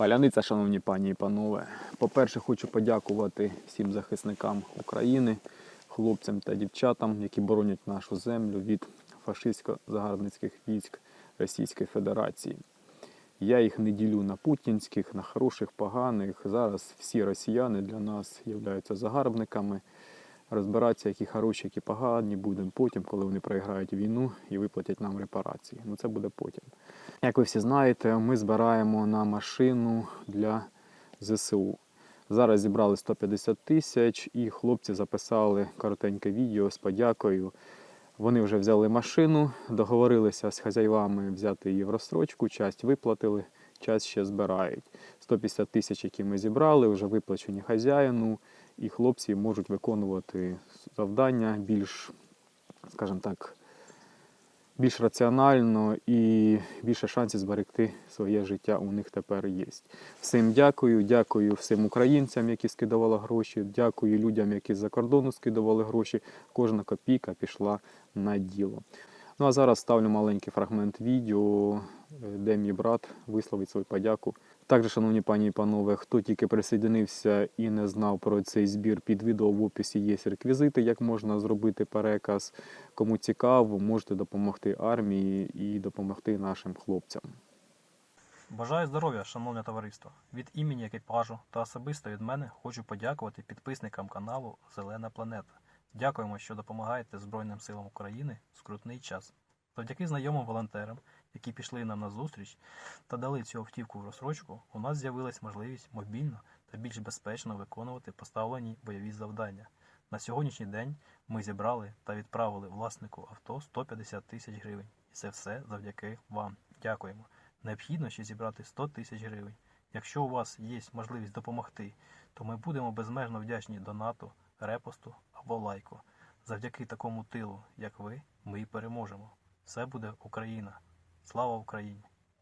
Паляниця, шановні пані і панове. По-перше, хочу подякувати всім захисникам України, хлопцям та дівчатам, які боронять нашу землю від фашистсько-загарбницьких військ Російської Федерації. Я їх не ділю на путінських, на хороших, поганих. Зараз всі росіяни для нас являються загарбниками. Розбиратися, які хороші, які погані, будемо потім, коли вони програють війну і виплатять нам репарації. Ну це буде потім. Як ви всі знаєте, ми збираємо на машину для ЗСУ. Зараз зібрали 150 тисяч, і хлопці записали коротеньке відео з подякою. Вони вже взяли машину, договорилися з хазяївами взяти її в розстрочку, часть виплатили, часть ще збирають. 150 тисяч, які ми зібрали, вже виплачені хазяїну, і хлопці можуть виконувати завдання більш, скажімо так, більш раціонально і більше шансів зберегти своє життя у них тепер є. Всім дякую, дякую всім українцям, які скидували гроші, дякую людям, які з-за кордону скидували гроші. Кожна копійка пішла на діло. Ну а зараз ставлю маленький фрагмент відео, е, де мій брат висловить свою подяку. Також, шановні пані і панове, хто тільки присоединився і не знав про цей збір, під відео в описі є реквізити, як можна зробити переказ. Кому цікаво, можете допомогти армії і допомогти нашим хлопцям. Бажаю здоров'я, шановне товариство. Від імені екіпажу та особисто від мене хочу подякувати підписникам каналу Зелена Планета. Дякуємо, що допомагаєте Збройним силам України в скрутний час. Завдяки знайомим волонтерам, які пішли нам на зустріч та дали цю автівку в розсрочку, у нас з'явилась можливість мобільно та більш безпечно виконувати поставлені бойові завдання. На сьогоднішній день ми зібрали та відправили власнику авто 150 тисяч гривень. І це все завдяки вам. Дякуємо. Необхідно ще зібрати 100 тисяч гривень. Якщо у вас є можливість допомогти, то ми будемо безмежно вдячні донату, репосту або лайку. Завдяки такому тилу, як ви, ми і переможемо. Все буде Україна. Слава Україні!